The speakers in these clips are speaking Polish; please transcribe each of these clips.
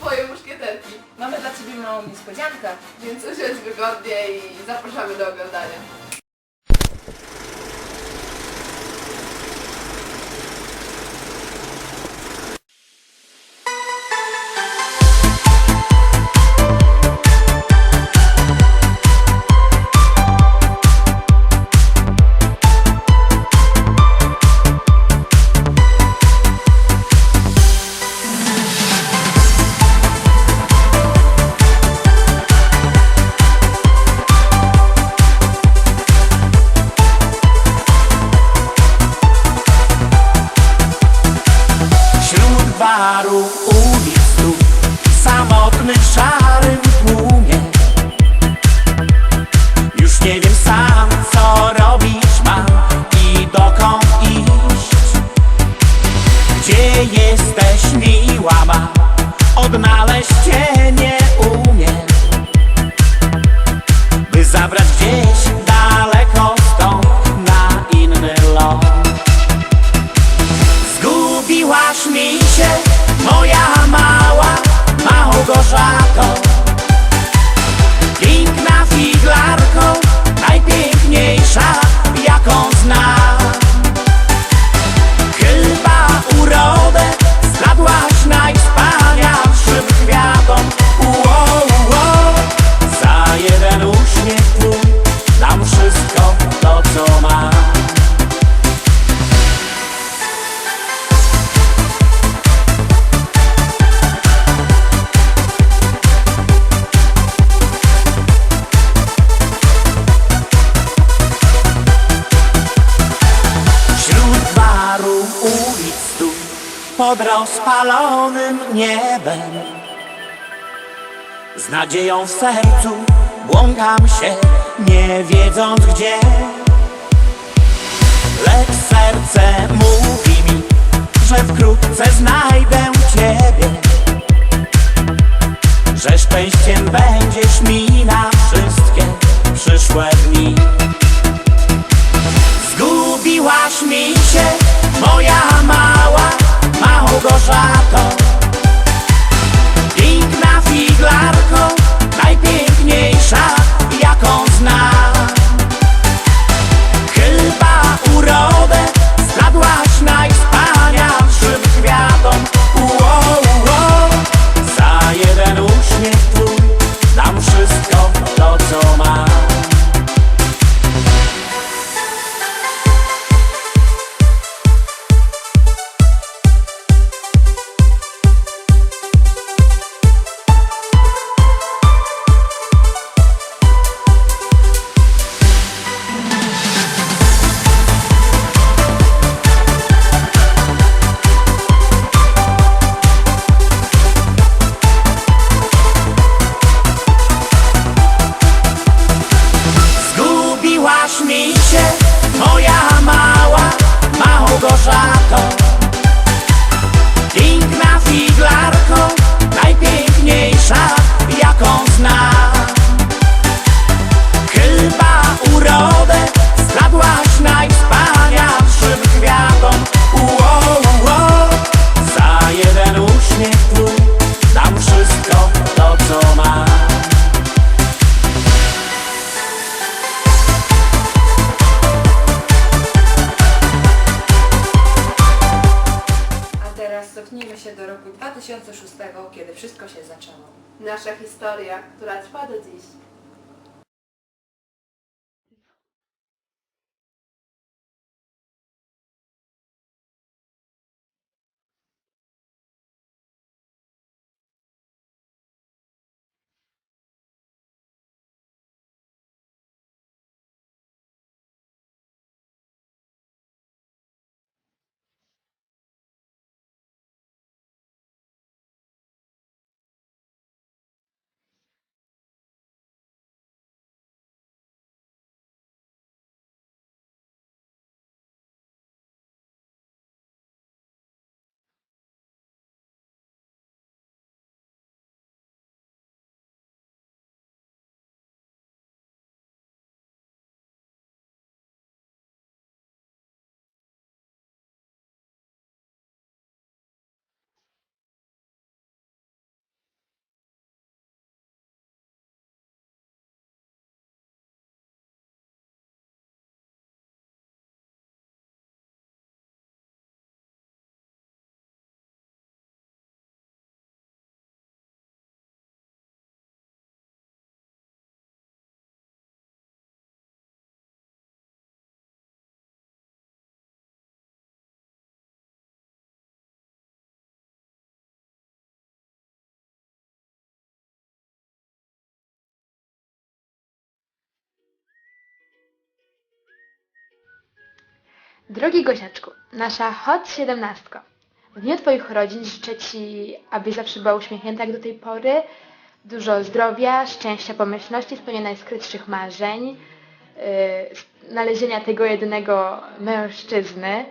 twoje muszkieterki. Mamy dla Ciebie małą niespodziankę. Więc usiądź wygodnie i zapraszamy do oglądania. Gdzie jesteś miła ma. Odnaleźć cię nie umiem. By zabrać gdzieś Pod rozpalonym niebem. Z nadzieją w sercu Błąkam się Nie wiedząc gdzie. Lecz serce mówi mi Że wkrótce znajdę Ciebie. Że szczęściem będziesz mi na wszystkie Przyszłe dni. Zgubiłaś mi się, moja mała Małgorzato się do roku 2006, kiedy wszystko się zaczęło. Nasza historia, która trwa do dziś. Drogi Gosiaczku, nasza hot 17. W dniu Twoich urodzin życzę Ci, abyś zawsze była uśmiechnięta jak do tej pory, dużo zdrowia, szczęścia, pomyślności, spełnienia najskrytszych marzeń, yy, znalezienia tego jedynego mężczyzny,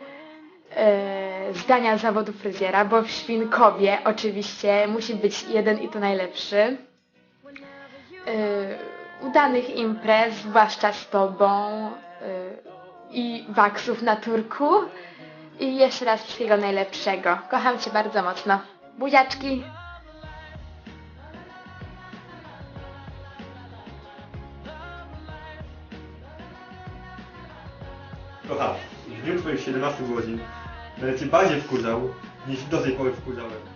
yy, zdania zawodu fryzjera, bo w Świnkowie oczywiście musi być jeden i to najlepszy. Yy, udanych imprez, zwłaszcza z Tobą yy, i waksów na turku. I jeszcze raz wszystkiego najlepszego. Kocham Cię bardzo mocno. Buziaczki! Kocham, w dniu twoich 17 urodzin będę bardziej wkurzał, niż do tej pory wkurzałem.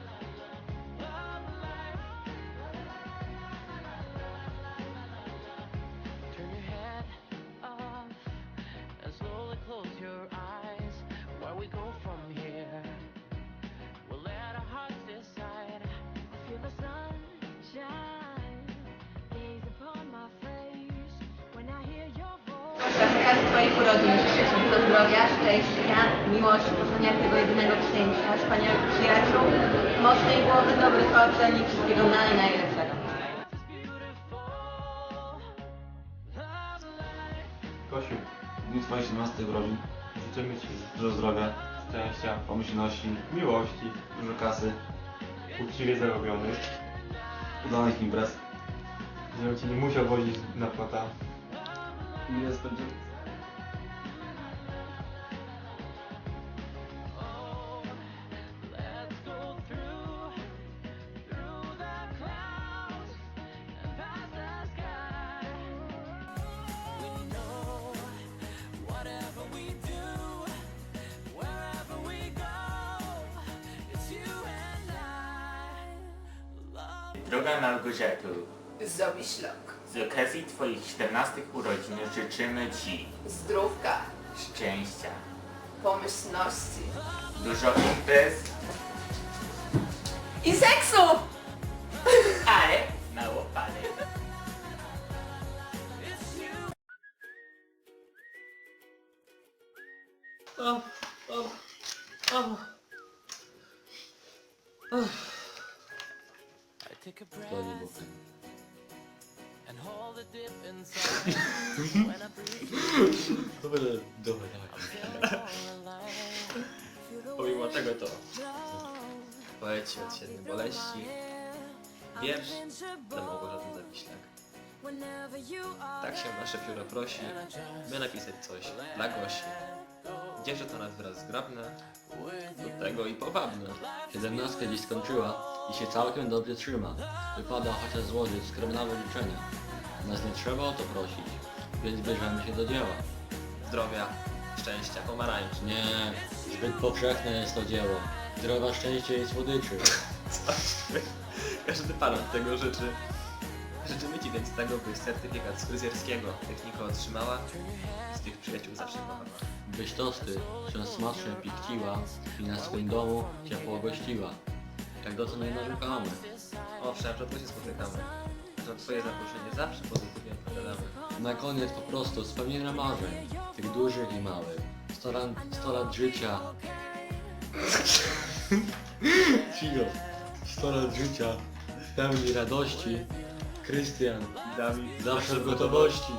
Voice. Z okazji Twoich urodzin życzę Ci dużo zdrowia, szczęścia, miłości, poznania tego jedynego księcia, wspaniałych przyjaciół, mocnej głowy, dobrych ocen i wszystkiego naj, najlepszego. Kosiu, W dniu Twoich 17 urodzin życzymy ci dużo zdrowia, szczęścia, pomyślności, miłości, dużo kasy, uczciwie zarobionych, udanych imprez. żebym cię nie musiał wozić na plata. I nie Droga Małgorzato, Zobi ślok, z okazji Twoich 14 urodzin życzymy Ci zdrówka, szczęścia, pomyślności. Dużo imprez, i seksu! Wiersz dla Małgorzaty Zawiślak. Tak się nasze pióro prosi, by napisać coś dla Gosi. Gdzieże to nas wyraz zgrabne, do tego i powabne. Siedemnastka dziś skończyła i się całkiem dobrze trzyma. Wypada chociaż złożyć skromne życzenia. Nas nie trzeba o to prosić, więc bierzemy się do dzieła. Zdrowia, szczęścia, pomarańcz. Nie, zbyt powszechne jest to dzieło. Zdrowa szczęście i słodyczy. Każdy pan od tego życzy. Życzymy Ci więc tego, byś certyfikat z fryzjerskiego technikę otrzymała i z tych przyjaciół zawsze kochała. Byś tosty się smacznie pikciła i na swoim domu ciepło gościła. Jak dotąd nie narzekamy. Owszem, rzadko się spotykamy. Na Twoje zaproszenie zawsze pozytywnie odpowiadamy. Na koniec po prostu spełnienia marzeń, tych dużych i małych. 100 lat, 100 lat życia. Cicho. 100 lat życia. Pełni radości. Krystian. Dawid, Zawsze w gotowości.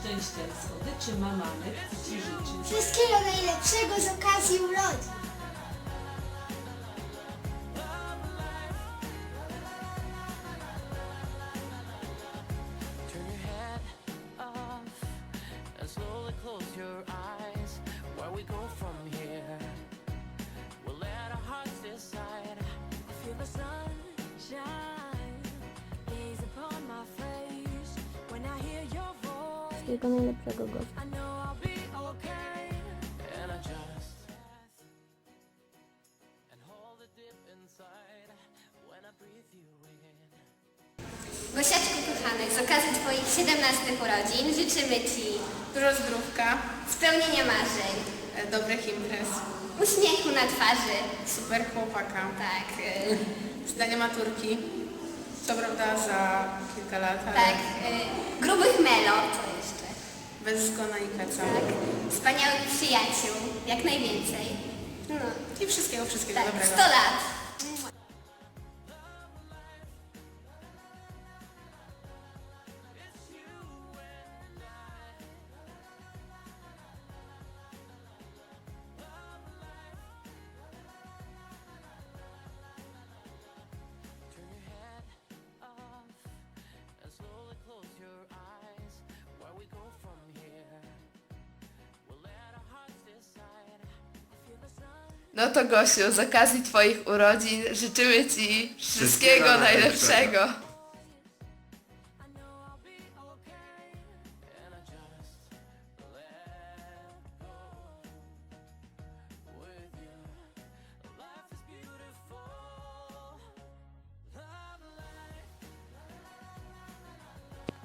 Szczęścia słodyczy. Wszystkiego najlepszego z okazji urodzin. Breathe you in. Gosiaczku kochany, z okazji Twoich 17 urodzin życzymy Ci Dużo zdrówka, spełnienia marzeń, e, dobrych imprez, uśmiechu na twarzy, super chłopaka, tak, y, zdania maturki. Co prawda za kilka lat, ale tak, y, grubych melo, co jeszcze, bez zgona i keca. tak, wspaniałych przyjaciół, jak najwięcej. No, I wszystkiego, wszystkiego tak, dobrego. 100 lat. No to Gosiu, z okazji Twoich urodzin życzymy Ci wszystkiego Wszystkiego najlepszego. najlepszego.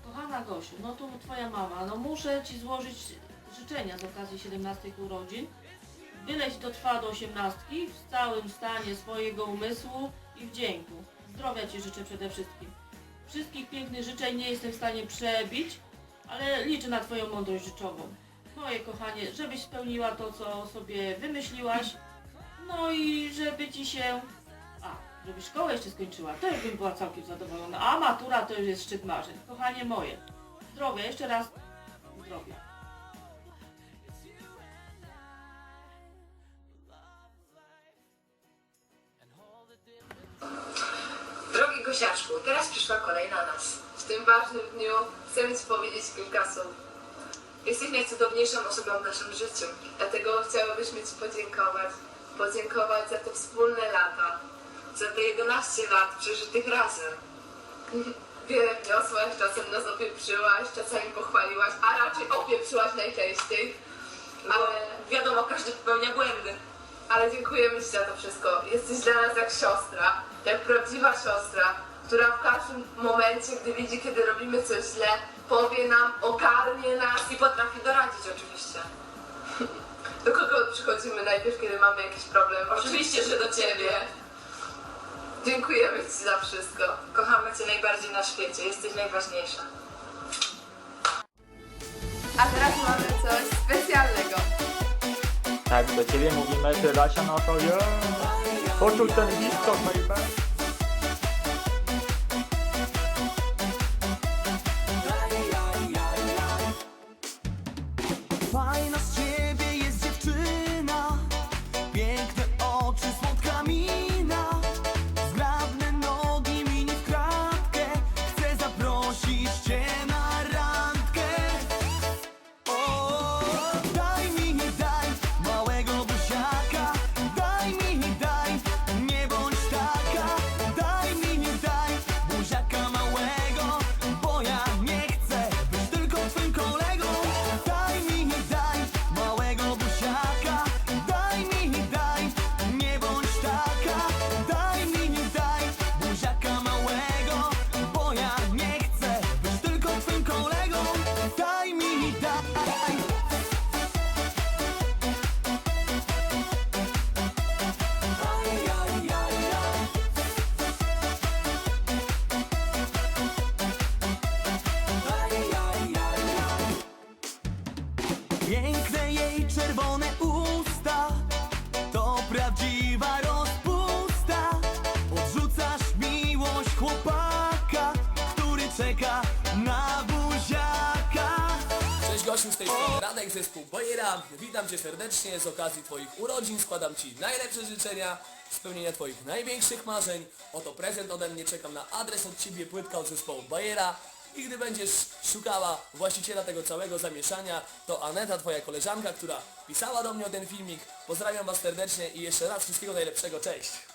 Kochana Gosiu, no tu Twoja mama, no muszę Ci złożyć życzenia z okazji 17 urodzin. Byleś dotrwała do 18 w całym stanie swojego umysłu i wdzięku. Zdrowia Ci życzę przede wszystkim. Wszystkich pięknych życzeń nie jestem w stanie przebić, ale liczę na Twoją mądrość życzową. Moje kochanie, żebyś spełniła to, co sobie wymyśliłaś, no i żeby Ci się... A, żeby szkołę jeszcze skończyła, to już bym była całkiem zadowolona. A matura to już jest szczyt marzeń. Kochanie moje, zdrowia, jeszcze raz zdrowia. Ważnym dniu chcemy Ci powiedzieć kilka słów. Jesteś najcudowniejszą osobą w naszym życiu, dlatego chciałybyśmy Ci podziękować. Podziękować za te wspólne lata, za te 11 lat przeżytych razem. Wiele wniosłaś, czasem nas opieprzyłaś, czasami pochwaliłaś, a raczej opieprzyłaś najczęściej. Ale wiadomo, każdy popełnia błędy. Ale dziękujemy Ci za to wszystko. Jesteś dla nas jak siostra, jak prawdziwa siostra, która w każdym momencie, gdy widzi, kiedy robimy coś źle, powie nam, ogarnie nas i potrafi doradzić oczywiście. Do kogo przychodzimy najpierw, kiedy mamy jakiś problem? Oczywiście, że do Ciebie. Dziękujemy Ci za wszystko. Kochamy Cię najbardziej na świecie. Jesteś najważniejsza. A teraz mamy coś specjalnego. Tak, do ciebie mówimy, ty Lasia, no to ja. Poczuj ten widok, baby. Czeka na buziaka Stasiu z tej strony Radek, zespół Bojera. Witam Cię serdecznie z okazji Twoich urodzin. Składam Ci najlepsze życzenia, spełnienia Twoich największych marzeń. Oto prezent ode mnie, czekam na adres od Ciebie, płytka od zespołu Bojera. I gdy będziesz szukała właściciela tego całego zamieszania, to Aneta, Twoja koleżanka, która pisała do mnie o ten filmik. Pozdrawiam Was serdecznie i jeszcze raz wszystkiego najlepszego, cześć!